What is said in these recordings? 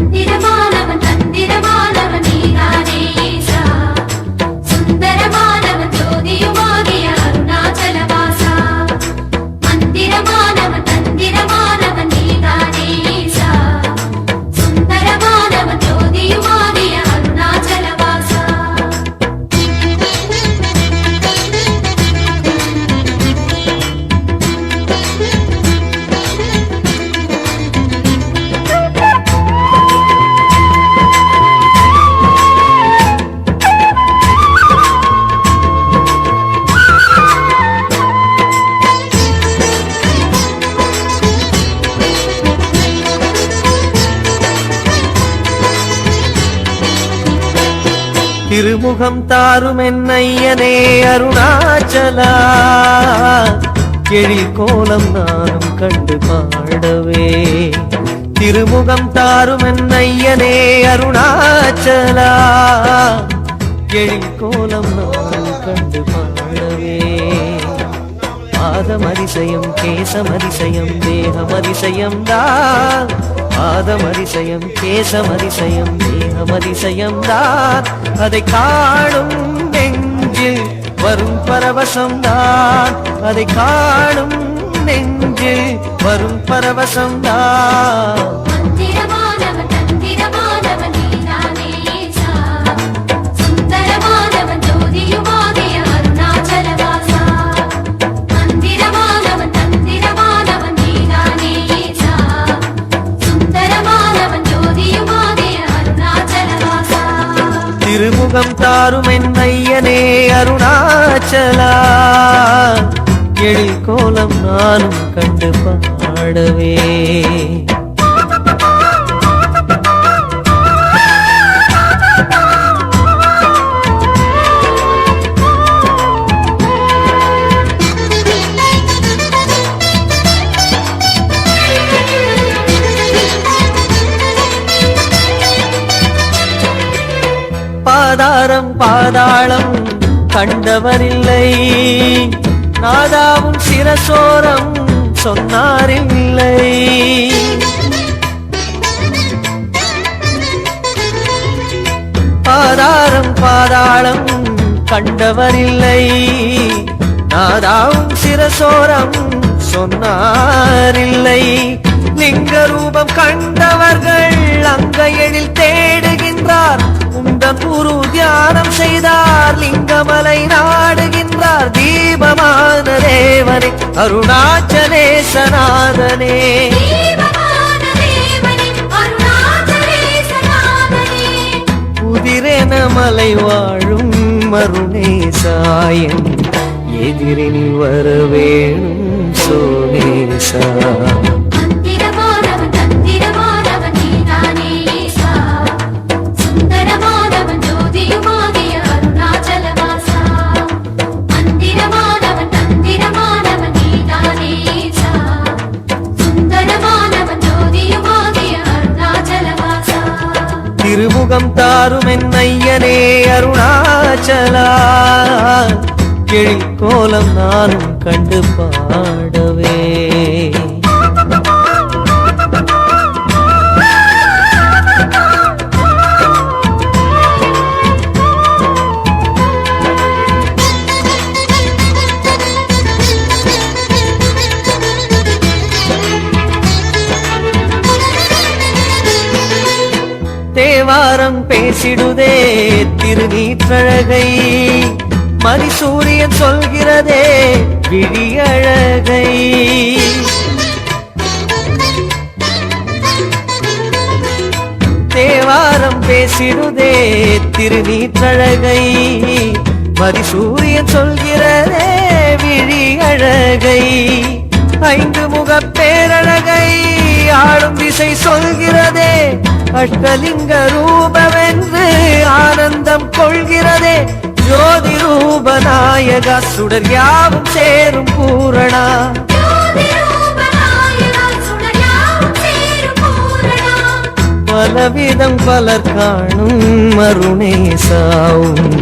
தந்திரமானவன் தந்திரமானவன் நீதானே திருமுகம் தாரும் என்னையனே அருணாச்சலா. எழில் கோலம் நானும் கண்டு பாடவே. திருமுகம் தாரும் என்னையனே அருணாச்சலா. எழில் கோலம் நானும் கண்டு பாடவே. பாதமதிசயம் கேசமதிசயம் தேகமதிசயம் தான் பாதமதிசயம் கேசமதிசயம் தேகமதிசயம் தான் அதை காணும் நெஞ்சில் வரும் பரவசம் தான் அதை காணும் நெஞ்சில் வரும் பரவசம் தான் திருமுகம் தாரும் என்னையனே அருணாச்சலா. எழில் கோலம் நானும் கண்டு பாடவே. பாதாரம் பாதாளம் கண்டவரில்லை. நாதாவும் சிரசோரம் சொன்னாரில்லை. பாதாரம் பாதாளம் கண்டவரில்லை. நாதாவும் சிரசோரம் சொன்னாரில்லை. லிங்க ரூபம் கண்டவர்கள் அங்க எழில் தேடுகின்றார். உந்தன் குரு தியானம் செய்தார். லிங்கமலை நாடுகின்றார். தீபமான தேவனே தேவனே அருணாச்சலேசநாதனே. உதிரென மலை வாழும் மருணேசாயன் எதிரில் வர வேணும் சோனேசா சுகம் தாரும் என்னையனே அருணாச்சலா. எழில் கோலம் நானும் கண்டு பாடவே. பேசிடுதே திருநீற்றழகை. மதிசூரியன் சொல்கிறதே விழியழகை. தேவாரம் பேசிடுதே திருநீற்றழகை. மதிசூரியன் சொல்கிறதே விழி அழகை ஐந்து முகப் பேரழகை ஆளும் திசை சொல்கிறதே. அஷ்டலிங்க ரூபவென்று ஆனந்தம் கொள்கிறதே. ஜோதி ரூபநாயகா சுடர் யாவும் சேரும் பூரணா. சேரும் பூரணா பலவிதம் பலர் காணும் மருணேசாவும்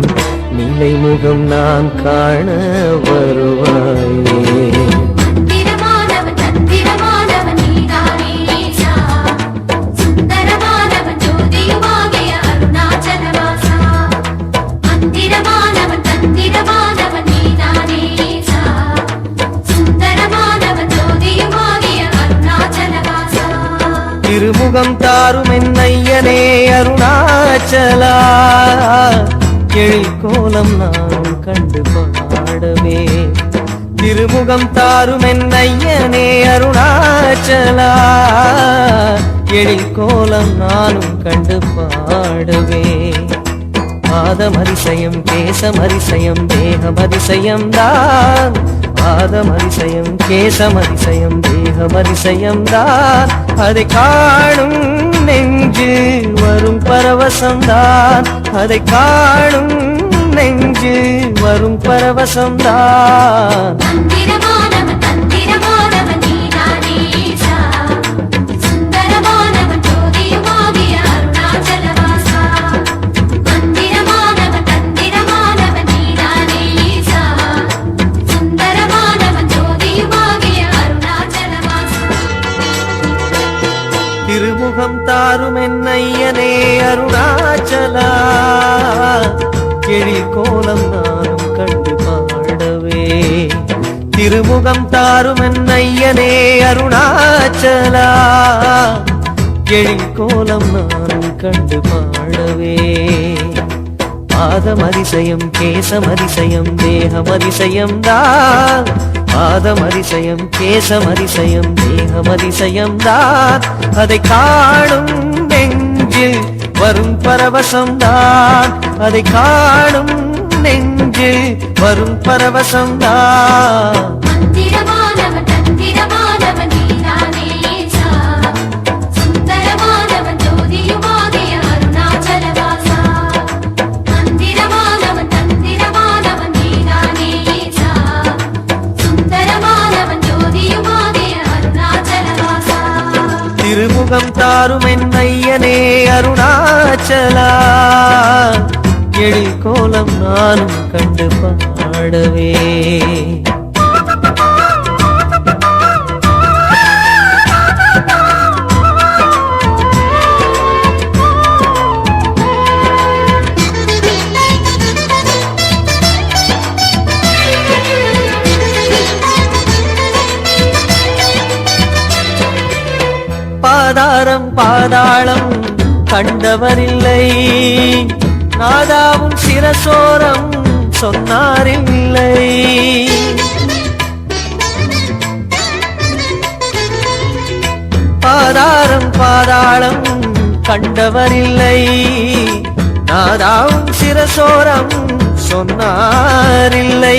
நிலை முகம் நான் காண வருவாயே. திருமுகம் தாரும் என்னையனே அருணாச்சலா. எழில் நானும் கண்டு பாடவே திருமுகம் தாரும் என்னையனே அருணாச்சலா. எழில்கோலம் நானும் கண்டு பாடவே. பாதமரிசயம் கேசமரிசயம் தேகமரிசயம் தான். பாதமரிசயம் கேசமரிசயம் தேகமரிசயம் தான். அதை காணும் நெஞ்சு வரும் பரவசம்தான். அதை காணும் நெஞ்சு வரும் பரவசம்தான். மந்திரமானவன் சுகம் தாரும் என்னையனே அருணாச்சலா. கிழி கோலம் நானும் கண்டு பாடவே. திருமுகம் தாரும் என்னையனே அருணாச்சலா. கிழி கோலம் நானும் கண்டு பாடவே. பாதமதிசயம் கேசமதிசயம் தேகமதிசயம் தான் பாதமதிசயம் கேசமதிசயம் தேகமதிசயம் தான் அதை காணும் நெஞ்சில் வரும் பரவசம் தான் அதை காணும் நெஞ்சில் வரும் பரவசம் தான் திருமுகம் தாரும் என்னையனே அருணாச்சலா. எழில் கோலம் நானும் கண்டு பாடவே. பாதாரம் பாதாளம் கண்டவரில்லை. நாதாவும் சிரசோரம் சொன்னாரில்லை. பாதாரம் பாதாளம் கண்டவரில்லை. நாதாவும் சிரசோரம் சொன்னாரில்லை.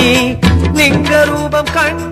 லிங்க ரூபம் கண்டவர்கள்